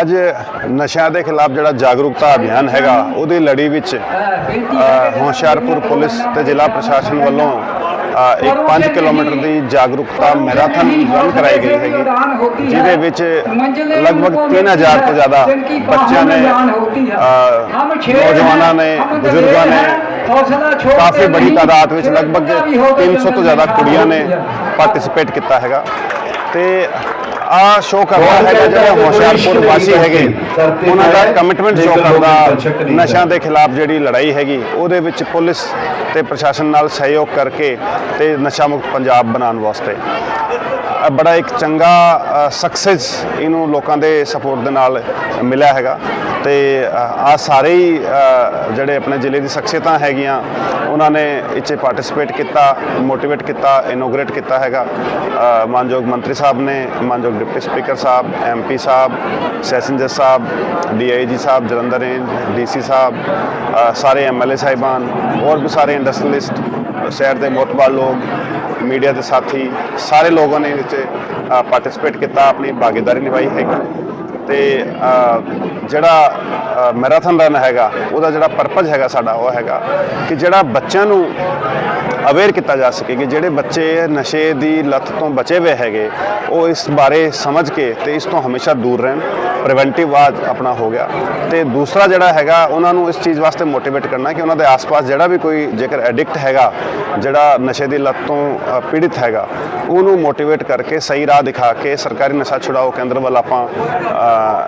ਅੱਜ ਨਸ਼ਿਆਂ ਦੇ ਖਿਲਾਫ ਜਿਹੜਾ ਜਾਗਰੂਕਤਾ ਅਭਿਆਨ ਹੈਗਾ, ਉਹਦੀ ਲੜੀ ਵਿੱਚ ਹੁਸ਼ਿਆਰਪੁਰ ਪੁਲਿਸ ਤੇ ਜ਼ਿਲ੍ਹਾ ਪ੍ਰਸ਼ਾਸਨ ਵੱਲੋਂ ਇੱਕ 5 ਕਿਲੋਮੀਟਰ ਦੀ ਜਾਗਰੂਕਤਾ ਮੈਰਾਥਨ ਰਨ ਕਰਾਈ ਗਈ ਹੈਗੀ, ਜਿਹਦੇ ਵਿੱਚ ਲਗਭਗ 3000 ਤੋਂ ਜ਼ਿਆਦਾ ਬੱਚਿਆਂ ਨੇ ਨੌਜਵਾਨਾਂ ਨੇ, ਬਜ਼ੁਰਗਾਂ ਨੇ, ਕਾਫੀ ਬੜੀ ਤਾਦਾਦ ਵਿੱਚ ਲਗਭਗ 300 ਤੋਂ ਜ਼ਿਆਦਾ ਕੁੜੀਆਂ ਨੇ ਪਾਰਟਿਸਿਪੇਟ ਕੀਤਾ ਹੈਗਾ। ਤੇ ਆ ਸ਼ੋਅ ਕਰਦਾ ਹੈਗਾ ਜਿਹੜੇ ਹੁਸ਼ਿਆਰਪੁਰ ਵਾਸੀ ਹੈਗੇ। ਉਹਨਾਂ ਦਾ ਕਮਿਟਮੈਂਟ ਸ਼ੋਅ ਕਰਦਾ ਨਸ਼ਿਆਂ ਦੇ ਖਿਲਾਫ ਜਿਹੜੀ ਲੜਾਈ ਹੈਗੀ ਉਹਦੇ ਵਿੱਚ ਪੁਲਿਸ ਤੇ ਪ੍ਰਸ਼ਾਸਨ ਨਾਲ ਸਹਿਯੋਗ ਕਰਕੇ ਤੇ ਨਸ਼ਾ ਮੁਕਤ ਪੰਜਾਬ ਬਣਾਉਣ ਵਾਸਤੇ। ਬੜਾ ਇੱਕ ਚੰਗਾ ਸਕਸੈਸ ਇਹਨੂੰ ਲੋਕਾਂ ਦੇ ਸਪੋਰਟ ਦੇ ਨਾਲ ਮਿਲਿਆ ਹੈਗਾ। ਤੇ ਆ ਸਾਰੇ ਹੀ ਜਿਹੜੇ ਆਪਣੇ ਜ਼ਿਲ੍ਹੇ ਦੀ ਸ਼ਖਸੀਅਤਾਂ ਹੈਗੀਆਂ ਉਹਨਾਂ ਨੇ ਇਹ 'ਚ ਪਾਰਟਿਸਿਪੇਟ ਕੀਤਾ ਮੋਟੀਵੇਟ ਕੀਤਾ ਇਨੋਗ੍ਰੇਟ ਕੀਤਾ ਹੈਗਾ। ਅ, ਮਾਨਯੋਗ ਮੰਤਰੀ ਸਾਹਿਬ ਨੇ ਮਾਨਯੋਗ ਡਿਪਟੀ ਸਪੀਕਰ ਸਾਹਿਬ ਐਮਪੀ ਸਾਹਿਬ ਸੈਸ਼ਨ ਜੱਜ ਸਾਹਿਬ ਡੀਆਈਜੀ ਸਾਹਿਬ ਜਲੰਧਰ ਰੇਂਜ ਡੀਸੀ ਸਾਹਿਬ ਅ, ਸਾਰੇ ਐਮਐਲਏ ਸਾਹਿਬਾਨ ਹੋਰ ਵੀ ਸਾਰੇ ਇੰਡਸਟਰੀਲਿਸਟ ਸ਼ਹਿਰ ਦੇ ਮੋਤਬਾਰ ਲੋਕ, ਮੀਡੀਆ ਦੇ ਸਾਥੀ, ਸਾਰੇ ਲੋਕਾਂ ਨੇ ਇਹਦੇ 'ਚ ਪਾਰਟਿਸਿਪੇਟ ਕੀਤਾ, ਆਪਣੀ ਭਾਗੀਦਾਰੀ ਨਿਭਾਈ ਹੈਗੀ ਤੇ ਜਿਹੜਾ ਮੈਰਾਥਨ ਰਨ ਹੈਗਾ, ਉਹਦਾ ਜਿਹੜਾ ਪਰਪਸ ਹੈਗਾ ਸਾਡਾ, ਉਹ ਹੈਗਾ ਕਿ ਜਿਹੜਾ ਬੱਚਿਆਂ ਨੂੰ ਅਵੇਅਰ ਕੀਤਾ ਜਾ ਸਕੇ ਕਿ ਜਿਹੜੇ ਬੱਚੇ ਨਸ਼ੇ ਦੀ ਲੱਤ ਤੋਂ ਬਚੇ ਹੋਏ ਹੈਗੇ, ਉਹ ਇਸ ਬਾਰੇ ਸਮਝ ਕੇ ਤੇ ਇਸ ਤੋਂ ਹਮੇਸ਼ਾ ਦੂਰ ਰਹਿਣ ਪ੍ਰੀਵੈਂਟਿਵ ਆਜ ਆਪਣਾ ਹੋ ਗਿਆ। ਤੇ ਦੂਸਰਾ ਜਿਹੜਾ ਹੈਗਾ, ਉਹਨਾਂ ਨੂੰ ਇਸ ਚੀਜ਼ ਵਾਸਤੇ ਮੋਟੀਵੇਟ ਕਰਨਾ ਕਿ ਉਹਨਾਂ ਦੇ ਆਸ-ਪਾਸ ਜਿਹੜਾ ਵੀ ਕੋਈ ਜੇਕਰ ਐਡਿਕਟ ਹੈਗਾ, ਜਿਹੜਾ ਨਸ਼ੇ ਦੀ ਲੱਤ ਤੋਂ ਪੀੜਿਤ ਹੈਗਾ, ਉਹਨੂੰ ਮੋਟੀਵੇਟ ਕਰਕੇ ਸਹੀ ਰਾਹ ਦਿਖਾ ਕੇ ਸਰਕਾਰੀ ਨਸ਼ਾ ਛੁਡਾਓ ਕੇਂਦਰ ਵੱਲ ਆਪਾਂ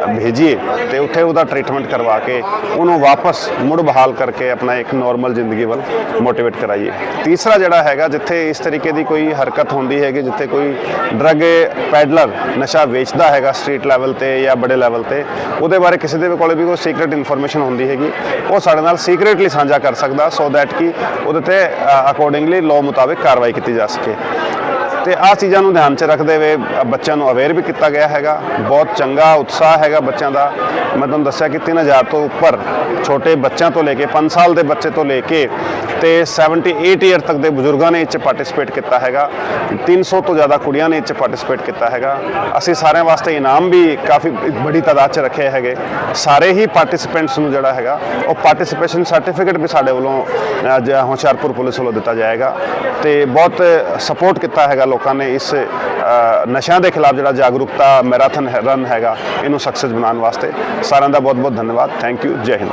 ਭੇਜੀਏ ਤੇ ਉੱਥੇ ਉਹਦਾ ਟ੍ਰੀਟਮੈਂਟ ਕਰਵਾ ਕੇ ਉਹਨੂੰ ਵਾਪਸ ਮੁੜ ਬਹਾਲ ਕਰਕੇ ਆਪਣਾ ਇੱਕ ਨਾਰਮਲ ਜ਼ਿੰਦਗੀ ਵੱਲ ਮੋਟੀਵੇਟ ਕਰਾਈਏ। ਤੀਸਰਾ ਜਿਹੜਾ ਹੈਗਾ, ਜਿੱਥੇ ਇਸ ਤਰੀਕੇ ਦੀ ਕੋਈ ਹਰਕਤ ਹੁੰਦੀ ਹੈਗੀ, ਜਿੱਥੇ ਕੋਈ ਡਰੱਗ ਪੈਡਲਰ ਨਸ਼ਾ ਵੇਚਦਾ ਹੈਗਾ ਸਟਰੀਟ ਲੈਵਲ ਤੇ ਜਾਂ ਬੜੇ ਲੈਵਲ ਤੇ, ਉਹਦੇ ਬਾਰੇ ਕਿਸੇ ਦੇ ਕੋਲੇ ਵੀ ਕੋਈ ਸੀਕ੍ਰੀਟ ਇਨਫੋਰਮੇਸ਼ਨ ਹੁੰਦੀ ਹੈਗੀ, ਉਹ ਸਾਡੇ ਨਾਲ ਸੀਕ੍ਰੀਟਲੀ ਸਾਂਝਾ ਕਰ ਸਕਦਾ ਸੋ ਦੈਟ ਕਿ ਉਹਦੇ ਤੇ ਅਕੋਰਡਿੰਗਲੀ ਲਾਅ ਮੁਤਾਬਿਕ ਕਾਰਵਾਈ ਕੀਤੀ ਜਾ ਸਕੇ। ਤੇ ਆਹ ਚੀਜ਼ਾਂ ਨੂੰ ਧਿਆਨ 'ਚ ਰੱਖਦੇ ਹੋਏ ਬੱਚਿਆਂ ਨੂੰ ਅਵੇਅਰ ਵੀ ਕੀਤਾ ਗਿਆ ਹੈਗਾ। ਬਹੁਤ ਚੰਗਾ ਉਤਸ਼ਾਹ ਹੈਗਾ ਬੱਚਿਆਂ ਦਾ। ਮੈਂ ਤੁਹਾਨੂੰ ਦੱਸਿਆ ਕਿ 3000 ਤੋਂ ਉੱਪਰ ਛੋਟੇ ਬੱਚਿਆਂ ਤੋਂ ਲੈ ਕੇ 5 ਸਾਲ ਦੇ ਬੱਚੇ ਤੋਂ ਲੈ ਕੇ ਤੇ 78 ਇਅਰ ਤੱਕ ਦੇ ਬਜ਼ੁਰਗਾਂ ਨੇ ਇਹ 'ਚ ਪਾਰਟਿਸਿਪੇਟ ਕੀਤਾ ਹੈਗਾ। 300 ਤੋਂ ਜ਼ਿਆਦਾ ਕੁੜੀਆਂ ਨੇ ਇਹ 'ਚ ਪਾਰਟਿਸਿਪੇਟ ਕੀਤਾ ਹੈਗਾ। ਅਸੀਂ ਸਾਰਿਆਂ ਵਾਸਤੇ ਇਨਾਮ ਵੀ ਕਾਫੀ ਬੜੀ ਤਾਦਾਦ 'ਚ ਰੱਖੇ ਹੈਗੇ। ਸਾਰੇ ਹੀ ਪਾਰਟਿਸਿਪੈਂਟਸ ਨੂੰ ਜਿਹੜਾ ਹੈਗਾ, ਉਹ ਪਾਰਟਿਸਿਪੇਸ਼ਨ ਸਰਟੀਫਿਕੇਟ ਵੀ ਸਾਡੇ ਵੱਲੋਂ ਅੱਜ ਹੁਸ਼ਿਆਰਪੁਰ ਪੁਲਿਸ ਵੱਲੋਂ ਦਿੱਤਾ ਜਾਏਗਾ ਤੇ ਬਹੁਤ ਸਪੋਰਟ ਕੀਤਾ ਹੈਗਾ ਲੋਕਾਂ ਨੇ ਇਸ ਨਸ਼ਿਆਂ ਦੇ ਖਿਲਾਫ ਜਿਹੜਾ ਜਾਗਰੂਕਤਾ ਮੈਰਾਥਨ ਰਨ ਹੈਗਾ, ਇਹਨੂੰ ਸਕਸੈਸ ਬਣਾਉਣ ਵਾਸਤੇ ਸਾਰਿਆਂ ਦਾ ਬਹੁਤ ਬਹੁਤ ਧੰਨਵਾਦ। ਥੈਂਕ ਯੂ ਜੈ ਹਿੰਦ